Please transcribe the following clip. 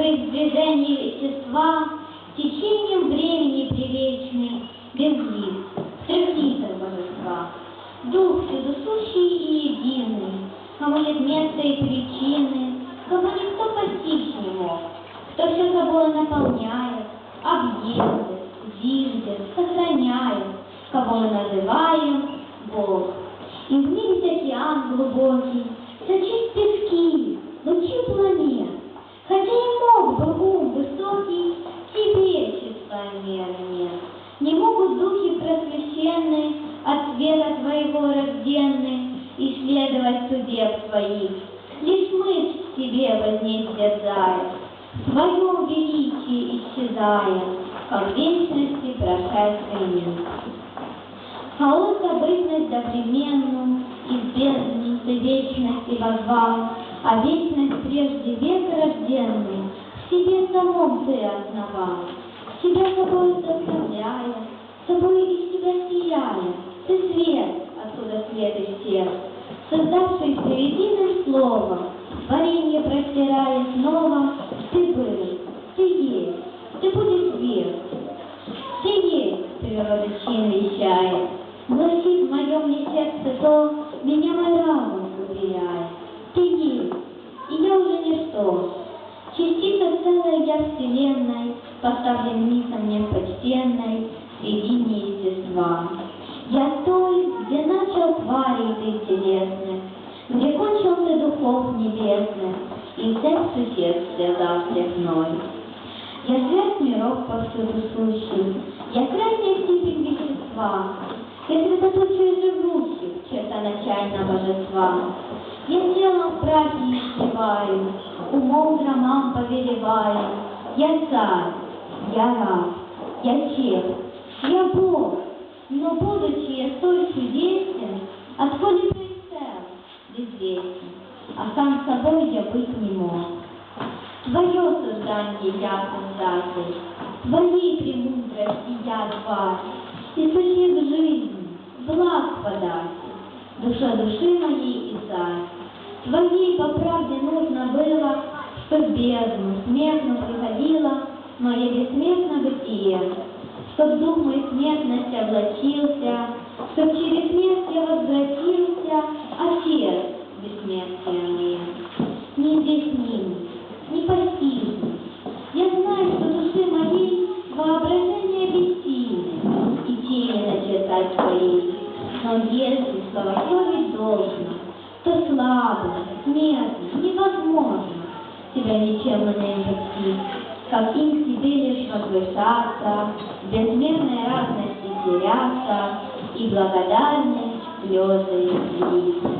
быть движение естества, течением времени привечным, без лиц, в трех лицах божества. Дух всюдосущий и единый, кому нет места и причины, кому никто постичь не мог, кто все собой наполняет, объемлет, зиждет, сохраняет, кого мы называем Бог. И вниз океан глубокий, сочит пески, света твоего рожденные исследовать судеб твоих. Лишь мысль в тебе вознесь дерзая, в твоем величии исчезая, как вечности прошедшей миг. Хаоса бытность допременную, из бездны ты вечности возвал, а вечность прежде век рожденный в себе самом ты основал, себя собой составляя, собой из себя сияя, ты свет, отсюда свет исчез, создавшийся единым словом, творение простирая снова, ты был, ты есть, ты будешь век, ты есть, природа чин вещает, гласит в моем ли сердце то, меня мой разум уверяет. Ты есть, и я уже ничто. Частица целая я вселенной, поставлен низом мне почтенной, среди неестества. Духов небесных, и цепь сусед связал всех мной. Я свет миров повсюду сущий, я крайняя степень вещества, я средоточие живущих, черта начального божества. Я телом в прахе истеваю, умом драмам повелеваю. Я царь, я раб, я чех, я Бог, но будучи я столь чудесен, отходит и цел, безвестен, а сам собой я быть не мог. Твое создание я создатель, Твоей премудрости я тварь, Источник жизни, благ податель, Душа души моей и царь. Твоей по правде нужно было, Что в бездну смертно приходила Мое бессмертное бытие, Чтоб дух мой смертность облачился, Чтоб через смерть я возвратился, Отец бессмертия мне. Неизъяснимый, непостижный, Я знаю, что души моей Воображение бессильно, И тени начертать своей, Но если словословить должно, То слабо, смертно, невозможно Тебя ничем не достичь, Как им себе лишь возвышаться, безмерной разности теряться И благодарность слезы излить.